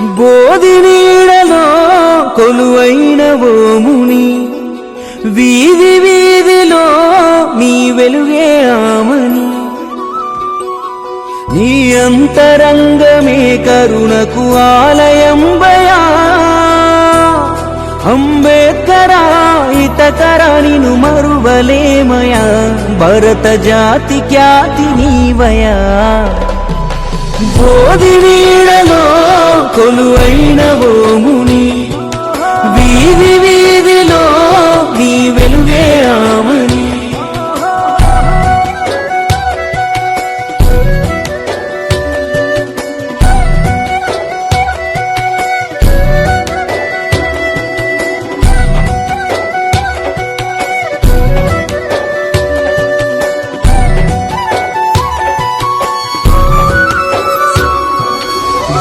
బోధి నీడలో కొలువైన ఓముని వీధి వీధిలో నీ వెలుగే ఆమని. నీ అంతరంగమే కరుణకు ఆలయం బయా. అంబేద్కరా ఇతకరా నిను మరువలేమయా భరత జాతి ఖ్యాతి నీవయా. బోధి నీడలో కొలువైన ఓముని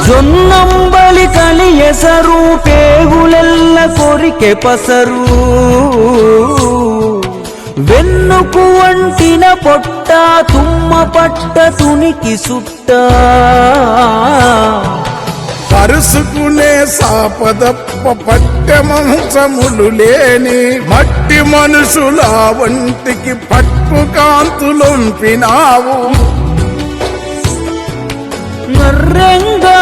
జొన్నంబలి కలియసరు పేగులెల్ల కొరికె పసరు. వెన్నుకు వంటిన పొట్ట తుమ్మ పట్ట తునికి సుట్ట. పరుసుకునే సాపదప్ప పట్టె మంచములు లేని మట్టి మనుషుల వంటికి పట్టు కాంతులొంపినావు. నర్రెంగా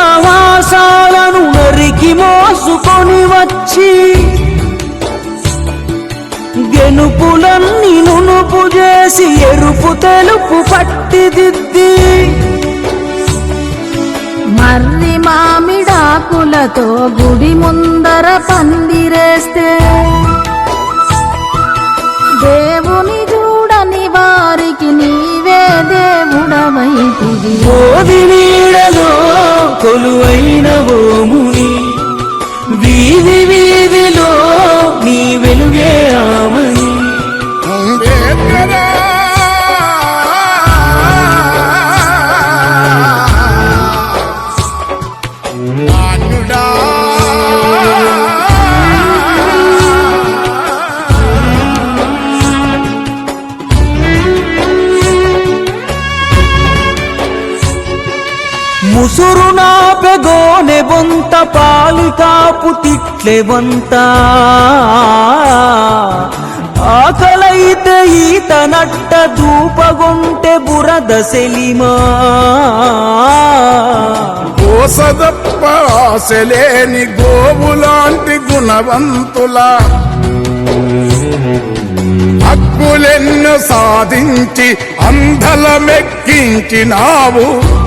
మోసుకొని వచ్చి గెనుపులన్నీ నునుపు చేసి ఎరుపు తెలుపు పట్టిదిద్ది మర్రి మామిడాకులతో గుడి ముందర పందిరేస్తే దేవుని చూడని వారికి నీవే దేవుడవైతివి ఓదిని ముసురు నాపెగోనె బొంత పాలి కాపు తిట్లె వంత ఆకలైతే ఈత నట్ట దూపగొంటే బురద సెలిమా. కోసదప్ప ఆశలేని గోవులాంటి గుణవంతుల. హక్కులెన్ను సాధించి అంధలమెక్కించినావు.